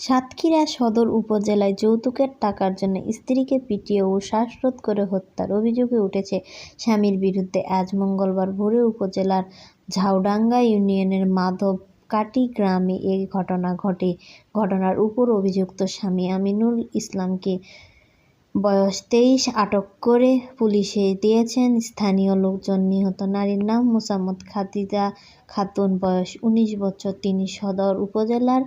সাতক্ষীরা সদর উপজেলায় যৌতুকের টাকার জন্য স্ত্রীকে পিটিয়ে ও শ্বাসরোধ করে হত্যার অভিযোগে উঠেছে স্বামীর বিরুদ্ধে আজ মঙ্গলবার ভোরে উপজেলার ঝাউডাঙ্গা ইউনিয়নের মাধবকাটি গ্রামে এ ঘটনা ঘটে। ঘটনার উপর অভিযুক্ত স্বামী আমিনুল ইসলামকে বয়স তেইশ আটক করে পুলিশে দিয়েছেন। স্থানীয় লোকজন নিহত নারীর নাম মোসাম্মদ খাদিজা খাতুন, বয়স উনিশ বছর। তিনি সদর উপজেলার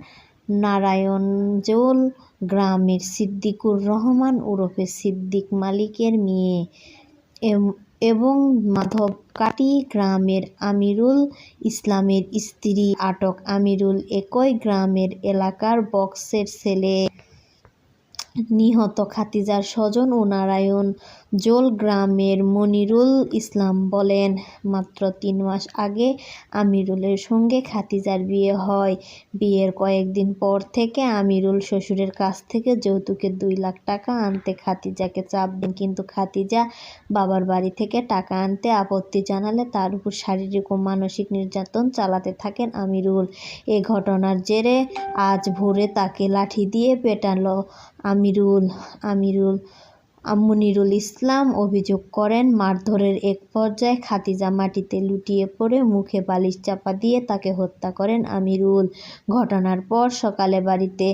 নারায়ণজোল গ্রামের সিদ্দিকুর রহমান ওরফে সিদ্দিক মালিকের মেয়ে এবং মাধবকাটি গ্রামের আমিরুল ইসলামের স্ত্রী আটক। আমিরুল একই গ্রামের এলাকার বক্সের ছেলে। নিহত খাতিজার স্বজন ও নারায়ণজোল গ্রামের মনিরুল ইসলাম বলেন, মাত্র তিন মাস আগে আমিরুলের সঙ্গে খাতিজার বিয়ে হয়। বিয়ের কয়েকদিন পর থেকে আমিরুল শ্বশুরের কাছ থেকে যৌতুকে দুই লাখ টাকা আনতে খাতিজাকে চাপ দেন। কিন্তু খাতিজা বাবার বাড়ি থেকে টাকা আনতে আপত্তি জানালে তার উপর শারীরিক ও মানসিক নির্যাতন চালাতে থাকেন আমিরুল। এ ঘটনার জেরে আজ ভোরে তাকে লাঠি দিয়ে পেটালো আমিরুল। আমিরুল মনিরুল ইসলাম অভিযোগ করেন, মারধরের এক পর্যায়ে খাতিজা মাটিতে লুটিয়ে পড়ে মুখে বালিশ চাপা দিয়ে তাকে হত্যা করেন আমিরুল। ঘটনার পর সকালে বাড়িতে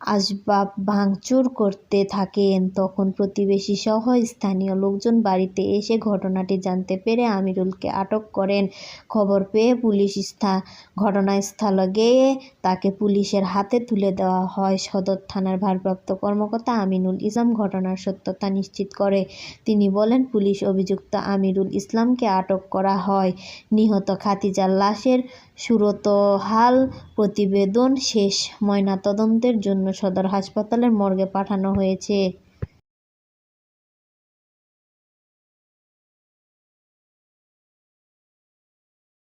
আসবাব ভাঙচুর করতে থাকেন, তখন প্রতিবেশীসহ স্থানীয় লোকজন বাড়িতে এসে ঘটনাটি জানতে পেরে আমিরুলকে আটক করেন। খবর পেয়ে পুলিশ স্থা ঘটনাস্থলে গিয়ে তাকে পুলিশের হাতে তুলে দেওয়া হয়। সদর থানার ভারপ্রাপ্ত কর্মকর্তা আমিনুল ইসলাম ঘটনার সত্যতা নিশ্চিত করে। তিনি বলেন, পুলিশ অভিযুক্ত আমিরুল ইসলামকে আটক করা হয়। নিহত খাতিজার লাশের সুরতহাল প্রতিবেদন শেষ। ময়নাতদন্তের জন্য সদর হাসপাতালের মর্গে পাঠানো হয়েছে।